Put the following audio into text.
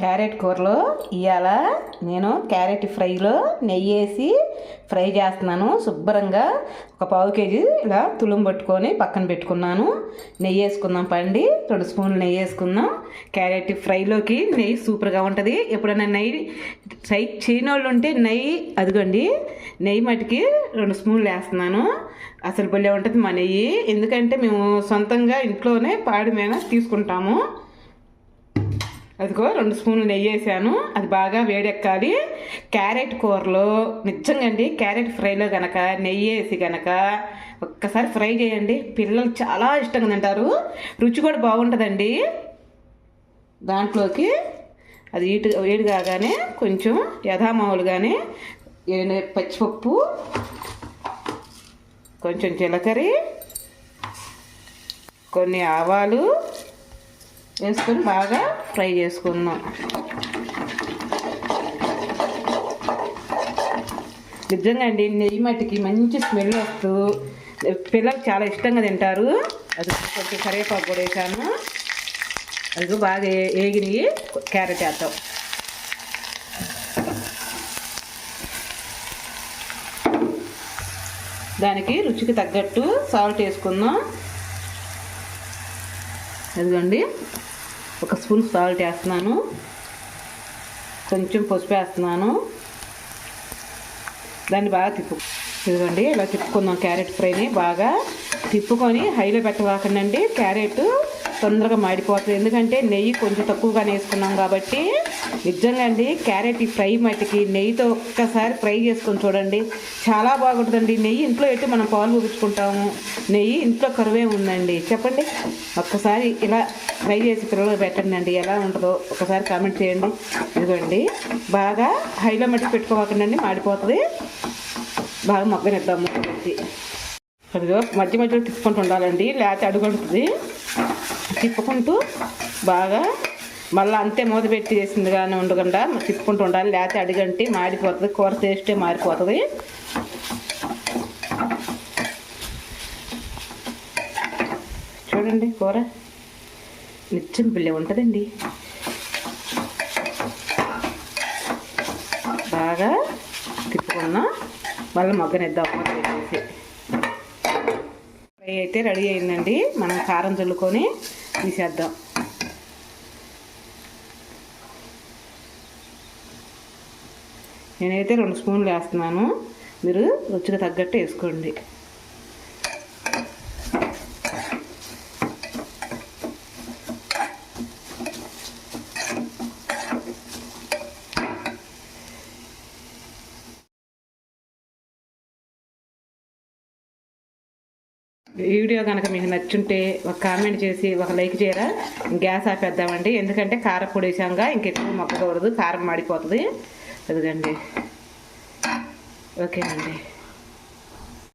Carrot కూరలో ఇవాళ నేను క్యారెట్ ఫ్రైలో నెయ్యి వేసి ఫ్రై చేస్తున్నాను శుభ్రంగా. ఒక పావు కేజీ ఇలా తులుం పట్టుకొని పక్కన పెట్టుకున్నాను. నెయ్యి వేసుకుందాం పండి. రెండు స్పూన్లు నెయ్యి వేసుకుందాం క్యారెట్ ఫ్రైలోకి నెయ్యి సూపర్గా ఉంటుంది. ఎప్పుడైనా నెయ్యి ఫ్రై చేయనోళ్ళు ఉంటే నెయ్యి అదిగోండి. నెయ్యి మటుకి రెండు స్పూన్లు వేస్తున్నాను. అసలు భలే ఉంటుంది మా నెయ్యి. ఎందుకంటే మేము సొంతంగా ఇంట్లోనే పాడి మీద తీసుకుంటాము. అదిగో రెండు స్పూన్లు నెయ్యి వేసాను. అది బాగా వేడెక్కాలి. క్యారెట్ కూరలో నిజంగా అండి క్యారెట్ ఫ్రైలో కనుక నెయ్యి వేసి కనుక ఒక్కసారి ఫ్రై చేయండి. పిల్లలు చాలా ఇష్టంగా తింటారు. రుచి కూడా బాగుంటుందండి. దాంట్లోకి అది ఈటు వేడి కాగానే కొంచెం యథామావులుగానే పచ్చిపప్పు కొంచెం జీలకర్ర కొన్ని ఆవాలు వేసుకొని బాగా ఫ్రై చేసుకుందాం. నిజంగా అండి నెయ్యి మట్టికి మంచి స్మెల్ వస్తూ పిల్లలు చాలా ఇష్టంగా తింటారు. అది కొంచెం కరివేపాకు కూడా వేసాను. అది బాగా వేగినవి ఏగినవి క్యారెట్ వేద్దాం. దానికి రుచికి తగ్గట్టు సాల్ట్ వేసుకుందాం. అదిగోండి ఒక స్పూన్ సాల్ట్ వేస్తున్నాను. కొంచెం పసుపు వేస్తున్నాను. దాన్ని బాగా తిప్పు. ఇదిగోండి ఇలా తిప్పుకుందాం క్యారెట్ ఫ్రైని. బాగా తిప్పుకొని హైలో పెట్టవాకండి క్యారెట్ తొందరగా మాడిపోతుంది. ఎందుకంటే నెయ్యి కొంచెం తక్కువగానే వేసుకున్నాం కాబట్టి నిజంగా అండి క్యారెట్ ఈ ఫ్రై మట్టికి నెయ్యితో ఒక్కసారి ఫ్రై చేసుకొని చూడండి. చాలా బాగుంటుందండి. నెయ్యి ఇంట్లో పెట్టి మనం పాలు ఊపించుకుంటాము నెయ్యి ఇంట్లో కరువే ఉందండి. చెప్పండి. ఒక్కసారి ఇలా ఫ్రై చేసి పిల్లలు పెట్టండి అండి ఎలా ఉంటుందో ఒకసారి కామెంట్ చేయండి. ఇదిగోండి బాగా హైలో మట్టి పెట్టుకోవాకండి మాడిపోతుంది. బాగా మగ్గనిద్దాము పెట్టి అదిగో మధ్య మధ్యలో తిప్పుకుంటూ ఉండాలండి. లేకపోతే అడుగుంటుంది తిప్పుకుంటూ బాగా మళ్ళీ అంతే మూత పెట్టి చేసింది కానీ ఉండకుండా తిప్పుకుంటూ ఉండాలి. లేకపోతే అడిగంటి మాడిపోతుంది. కూర టేస్టే మారిపోతుంది. చూడండి కూర. నిత్యం పిల్లే ఉంటుందండి. బాగా తిప్పుకున్నా మళ్ళీ మగ్గనిద్దాం మూత పెట్టేసి ఫ్రై అయితే రెడీ అయిందండి. మనం కారం చల్లుకొని తీసేద్దాం. నేనైతే రెండు స్పూన్లు వేస్తున్నాను. మీరు రుచికి తగ్గట్టు వేసుకోండి. ఈ వీడియో కనుక మీకు నచ్చుంటే ఒక కామెంట్ చేసి ఒక లైక్ చేయరా. గ్యాస్ ఆపేద్దామండి. ఎందుకంటే కారపొడి వేసాంగా ఇంకెక్కువ మొక్కకూడదు కారం మాడిపోతుంది. అదిగండి. ఓకేనండి.